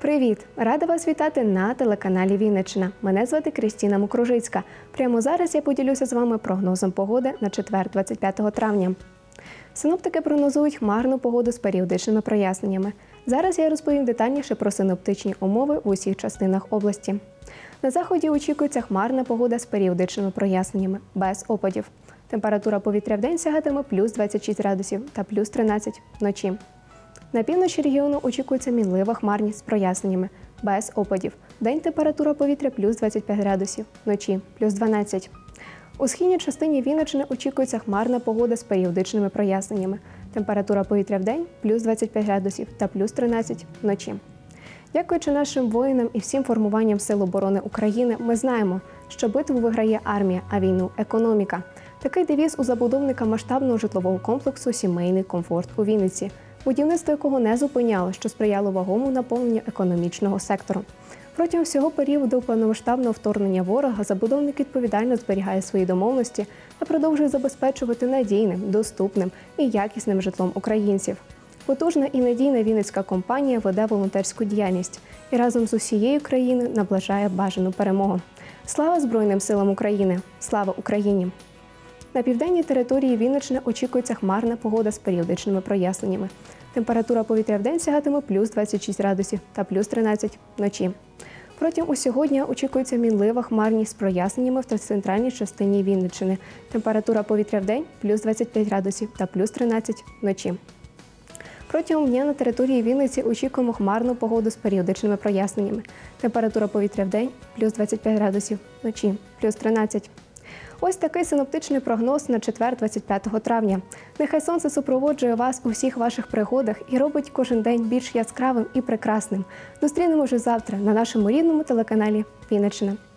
Привіт! Рада вас вітати на телеканалі Вінниччина. Мене звати Крістіна Мукружицька. Прямо зараз я поділюся з вами прогнозом погоди на четвер, 25 травня. Синоптики прогнозують хмарну погоду з періодичними проясненнями. Зараз я розповім детальніше про синоптичні умови в усіх частинах області. На заході очікується хмарна погода з періодичними проясненнями, без опадів. Температура повітря в день сягатиме плюс 26 градусів та плюс 13 вночі. На півночі регіону очікується мінлива хмарність з проясненнями, без опадів. День температура повітря плюс 25 градусів, вночі плюс 12. У східній частині Вінниччини очікується хмарна погода з періодичними проясненнями. Температура повітря в день плюс 25 градусів та плюс 13 вночі. Дякуючи нашим воїнам і всім формуванням Сил оборони України, ми знаємо, що битву виграє армія, а війну економіка. Такий девіз у забудовника масштабного житлового комплексу Сімейний комфорт у Вінниці, будівництво якого не зупиняло, що сприяло вагому наповненню економічного сектору. Протягом всього періоду повномасштабного вторгнення ворога забудовник відповідально зберігає свої домовленості та продовжує забезпечувати надійним, доступним і якісним житлом українців. Потужна і надійна вінницька компанія веде волонтерську діяльність і разом з усією країною наближає бажану перемогу. Слава Збройним силам України! Слава Україні! На південній території Вінниччини очікується хмарна погода з періодичними проясненнями. Температура повітря в день сягатиме плюс 26 градусів та плюс 13 вночі. Протягом усього дня очікується мінлива хмарність з проясненнями в центральній частині Вінниччини. Температура повітря в день плюс 25 градусів та плюс 13 вночі. Протягом дня на території Вінниці очікуємо хмарну погоду з періодичними проясненнями. Температура повітря в день плюс 25 градусів, вночі плюс 13. Ось такий синоптичний прогноз на четвер, 25 травня. Нехай сонце супроводжує вас у всіх ваших пригодах і робить кожен день більш яскравим і прекрасним. Зустрінемо вже завтра на нашому рідному телеканалі Вінниччина.